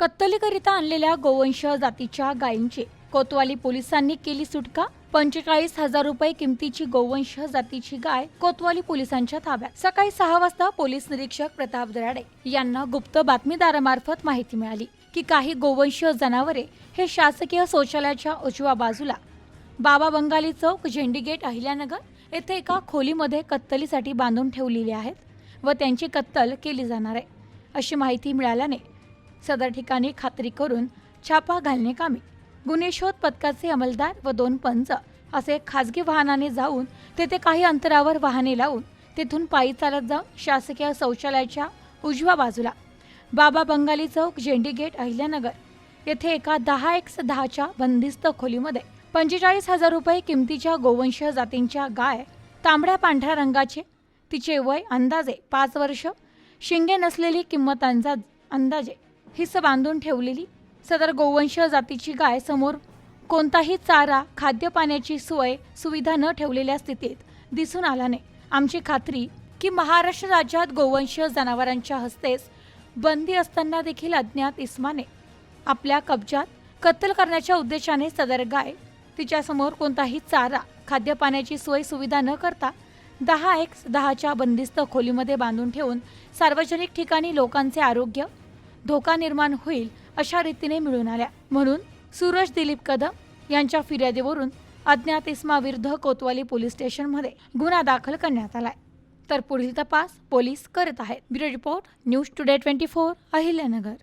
कत्तलीकरिता आणलेल्या गोवंश जातीच्या गायींची. कोतवाली पोलिसांनी केली सुटका. पंचेचाळीस हजार रुपये किमतीची गोवंश जातीची गाय कोतवाली पोलिसांच्या ताब्यात. सकाळी सहा वाजता पोलीस निरीक्षक प्रताप दराडे यांना गुप्त बातमीदारामार्फत माहिती मिळाली की काही गोवंश जनावरे हे शासकीय शौचालयाच्या उजव्या बाजूला बाबा बंगाली चौक झेंडी गेट अहिल्यानगर येथे एका खोलीमध्ये कत्तलीसाठी बांधून ठेवलेली आहेत व त्यांची कत्तल केली जाणार आहे. अशी माहिती मिळाल्याने सदर ठिकाणी खात्री करून छापा घालणे कामी. गुन्हे शोध पथकाचे अंमलदार व दोन पंच असे खाजगी वाहनाने जाऊन तेथे काही अंतरावर वाहने लावून तेथून पायी चालत जाऊन शासकीय शौचालयाच्या उजव्या बाजूला बाबा बंगाली चौक झेंडी गेट अहिल्यानगर येथे एका दहा एक दहाच्या बंदिस्त खोलीमध्ये पंचेचाळीस हजार रुपये किमतीच्या गोवंश जातींच्या गाय तांबड्या पांढऱ्या रंगाचे तिचे वय अंदाजे पाच वर्ष शिंगे नसलेली किंमत अंदाजे हिस बांधून ठेवलेली. सदर गोवंश जातीची गाय समोर कोणताही चारा खाद्यपाण्याची सोय सुविधा न ठेवलेल्या स्थितीत दिसून आल्याने आमची खात्री की महाराष्ट्र राज्यात गोवंश जनावरांच्या हस्तेच बंदी असताना देखील अज्ञात इस्माने आपल्या कब्जात कत्तल करण्याच्या उद्देशाने सदर गाय तिच्यासमोर कोणताही चारा खाद्यपाण्याची सोय सुविधा न करता दहा एक दहाच्या बंदिस्त खोलीमध्ये बांधून ठेवून सार्वजनिक ठिकाणी लोकांचे आरोग्य धोका निर्माण होईल अशा रीतीने मिळून आल्या. म्हणून सूरज दिलीप कदम यांच्या फिर्यादीवरून अज्ञात इस्माविरुद्ध कोतवाली पोलीस स्टेशनमध्ये गुन्हा दाखल करण्यात आलाय. तर पुढील तपास पोलीस करत आहेत. Bureau report news today twenty four Ahilyanagar.